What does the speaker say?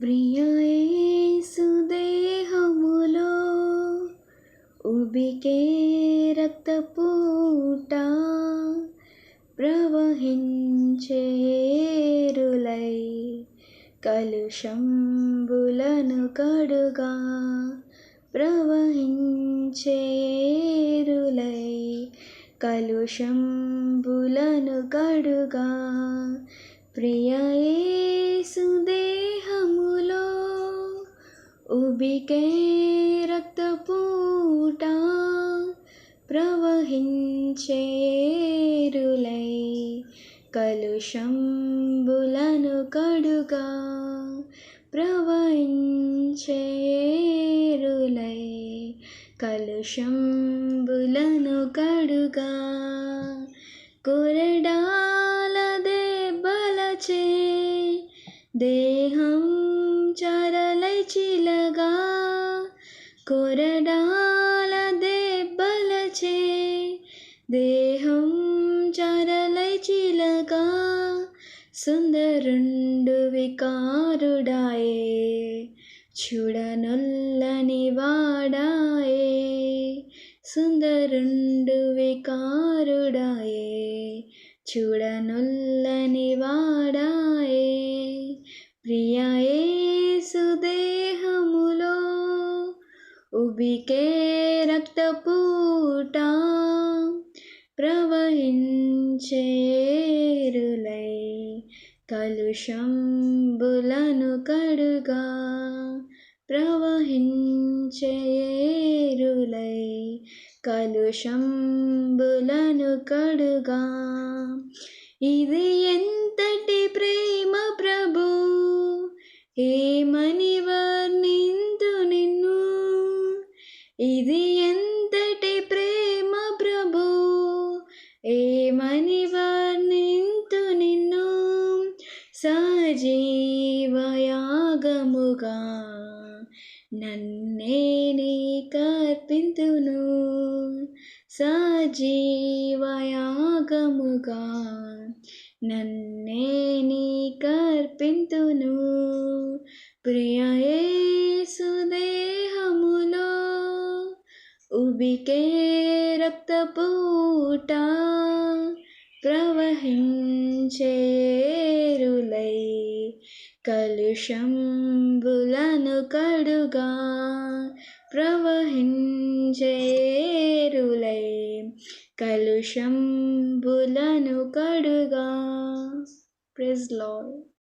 ప్రియసుదేహములో ఉబికే రక్తపూట ప్రవహించేరులై కలుషంబులను కడుగా ప్రవహించేరులై కలుషంబులను కడుగా ప్రియయే ఉబికే రక్తపూట ప్రవహించేరులై కలుషంబులను కడుగా ప్రవహించేరులై కలుషంబులను కడుగా కొరడాల దెబ్బలచే దేహం చరలై చిలగా కొరడాల దెబ్బలచే దేహం చరలై చిలగా సుందరుండు వికారుడాయే చూడనొల్లని వాడాయే సుందరుండు వికారుడాయే చూడనొల్లని వాడాయే ప్రియా వికే రక్తపూట ప్రవహించేరులై కలుషంబులను కడుగా ప్రవహించేరులై కలుషంబులను కడుగా. ఇది ఎంత ఇది ఎంతటి ప్రేమ ప్రభు? ఏమని వర్ణింతు నిన్ను సజీవయాగముగా? నన్నే నీ కర్పింతును సజీవయాగముగా? నన్నే నీ కర్పింతును ప్రియ ఉబికే రక్తపూట ప్రవహించేరులై కలుషంబులను కడుగా ప్రవహించేరులై కలుషంబులను కడుగా. Praise lord